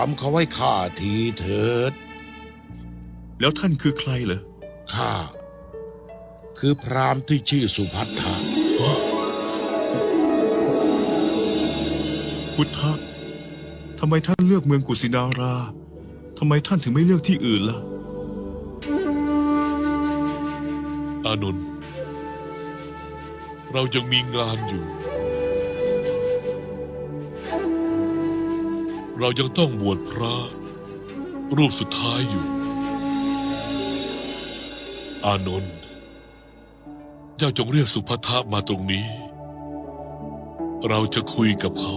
ามเขาให้ข้าทีเถิด แล้วท่านคือใครเหรอ ข้า คือพราหมณ์ที่ชื่อสุพัทธะพุทธะทำไมท่านเลือกเมืองกุสินารา ทำไมท่านถึงไม่เลือกที่อื่นล่ะ อานนท์ เรายังมีงานอยู่ เรายังต้องบวชพระ รูปสุดท้ายอยู่ อานนท์เจ้าจงเรียกสุภัทะมาตรงนี้ เราจะคุยกับเขา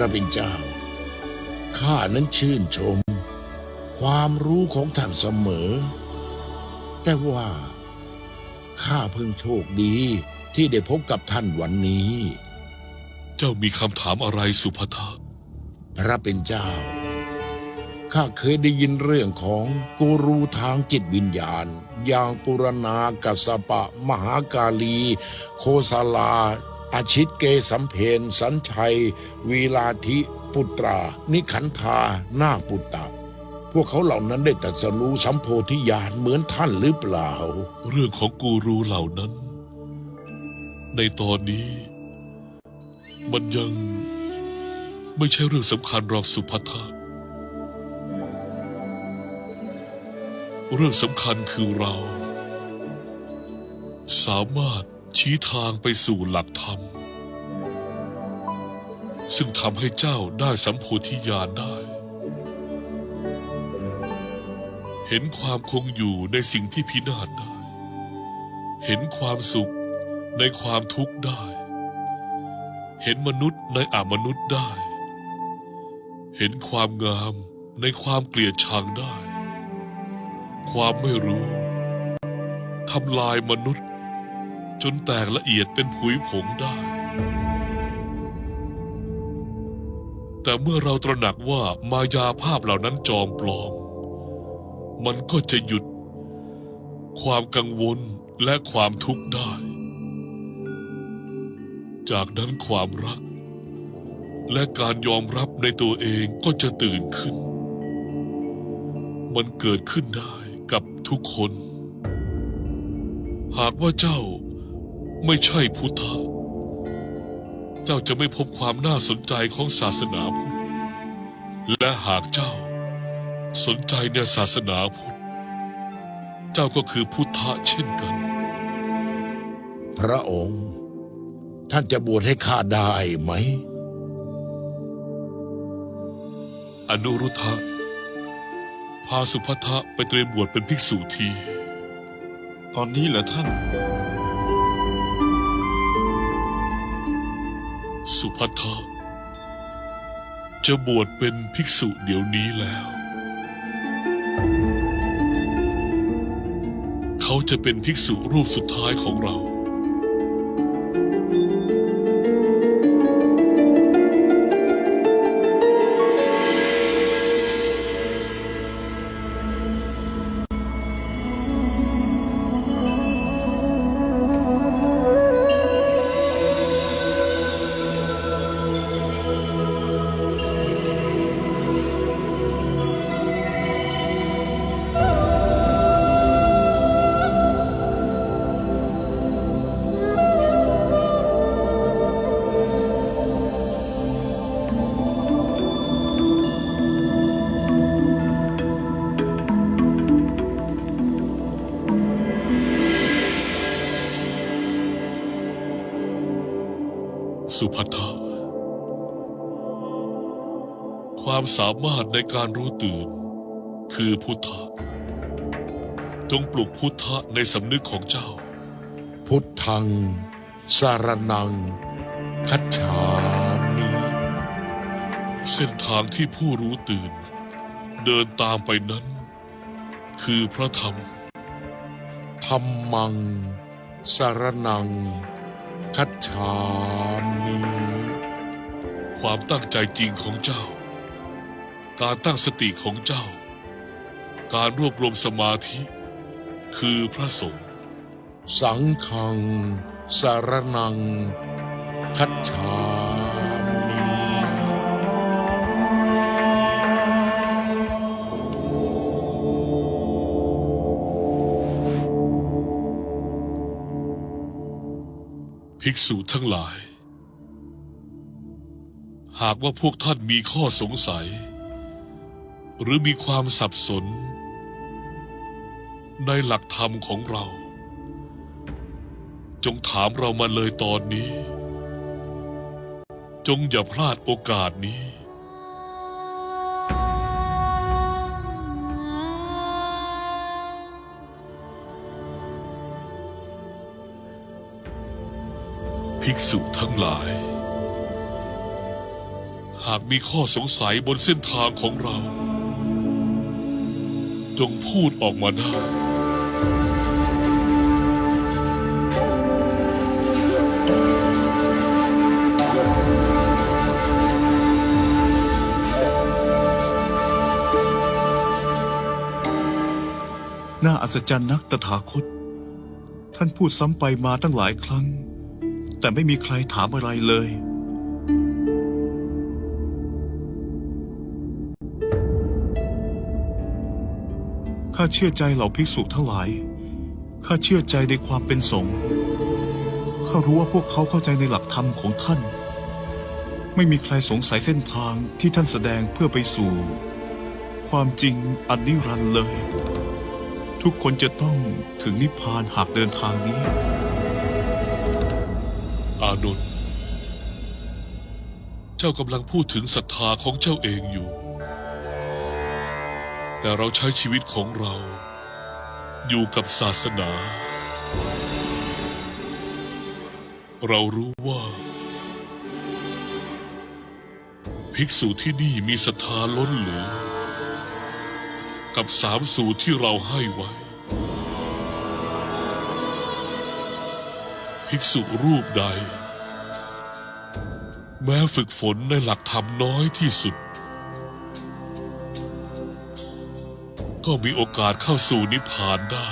ระเป็นเจ้า ข้านั้นชื่นชม ความรู้ของท่านเสมอ แต่ว่า ข้าเพิ่งโชคดีที่ได้พบกับท่านวันนี้ เจ้ามีคำถามอะไรสุภัทะพระเป็นเจ้า ข้าเคยได้ยินเรื่องของกูรูทางจิตวิญญาณ อย่างปุรณากัสสปะ มหากาลี โคสาลา อาชิตเกสัมเพนสัญชัย วีลาธิปุตรา นิขันธานาปุตตะ พวกเขาเหล่านั้นได้ตรัสรู้สัมโพธิญาณเหมือนท่านหรือเปล่า เรื่องของกูรูเหล่านั้น ในตอนนี้ มันยังไม่ใช่เรื่องสำคัญหรอกสุภัทะเรื่องสำคัญคือเรา สามารถ ชี้ทางไปสู่หลักธรรม ซึ่งทำให้เจ้าได้สัมโพธิญาณได้ เห็นความคงอยู่ในสิ่งที่พินาศได้ เห็นความสุขในความทุกข์ได้ เห็นมนุษย์ในอมนุษย์ได้ เห็นความงามในความเกลียดชังได้ ความไม่รู้ทำลายมนุษย์ จนแตกละเอียดเป็นผุยผงได้ แต่เมื่อเราตระหนักว่ามายาภาพเหล่านั้นจอมปลอม มันก็จะหยุด ความกังวลและความทุกข์ได้ จากนั้นความรัก และการยอมรับในตัวเองก็จะตื่นขึ้น มันเกิดขึ้นได้กับทุกคน หากว่าเจ้า ไม่ใช่พุทธะเจ้าจะไม่พบความน่าสนใจของศาสนาพุทธ และหากเจ้า สนใจในศาสนาพุทธ เจ้าก็คือพุทธะเช่นกัน พระองค์ ท่านจะบวชให้ข้าได้ไหม อนุรุทธะพาสุภัทะไปเตรียมบวชเป็นภิกษุที ตอนนี้เหรอท่าน สุภัทะจะบวชเป็นภิกษุเดี๋ยวนี้แล้ว เขาจะเป็นภิกษุรูปสุดท้ายของเรา สุภัทะความสามารถในการรู้ตื่น คือพุทธะ จงปลุกพุทธะในสำนึกของเจ้า พุทธัง สารนัง คัจฉามิเส้นทางที่ผู้รู้ตื่น เดินตามไปนั้น คือพระธรรม ธรรมัง สารนัง คัจฉามิความตั้งใจจริงของเจ้า การตั้งสติของเจ้า การรวบรวมสมาธิ คือพระสงฆ์สังฆังสารนัง คัจฉา ภิกษุทั้งหลาย หากว่าพวกท่านมีข้อสงสัย หรือมีความสับสน ในหลักธรรมของเรา จงถามเรามาเลยตอนนี้ จงอย่าพลาดโอกาสนี้ ภิกษุทั้งหลาย หากมีข้อสงสัยบนเส้นทางของเรา จงพูดออกมาได้น่าอัศจรรย์นักตถาคต ท่านพูดซ้ำไปมาตั้งหลายครั้ง แต่ไม่มีใครถามอะไรเลย ข้าเชื่อใจเหล่าภิกษุทั้งหลาย ข้าเชื่อใจในความเป็นสงฆ์ ข้ารู้ว่าพวกเขาเข้าใจในหลักธรรมของท่าน ไม่มีใครสงสัยเส้นทางที่ท่านแสดงเพื่อไปสู่ ความจริงอันนิรันดร์เลย ทุกคนจะต้องถึงนิพพานหากเดินทางนี้ อานนท์เจ้ากำลังพูดถึงศรัทธาของเจ้าเองอยู่ แต่เราใช้ชีวิตของเรา อยู่กับศาสนา เรารู้ว่า ภิกษุที่นี่มีศรัทธาล้นเหลือ กับสามสูตรที่เราให้ไว้ ภิกษุรูปใด แม้ฝึกฝนในหลักธรรมน้อยที่สุด ก็มีโอกาสเข้าสู่นิพพานได้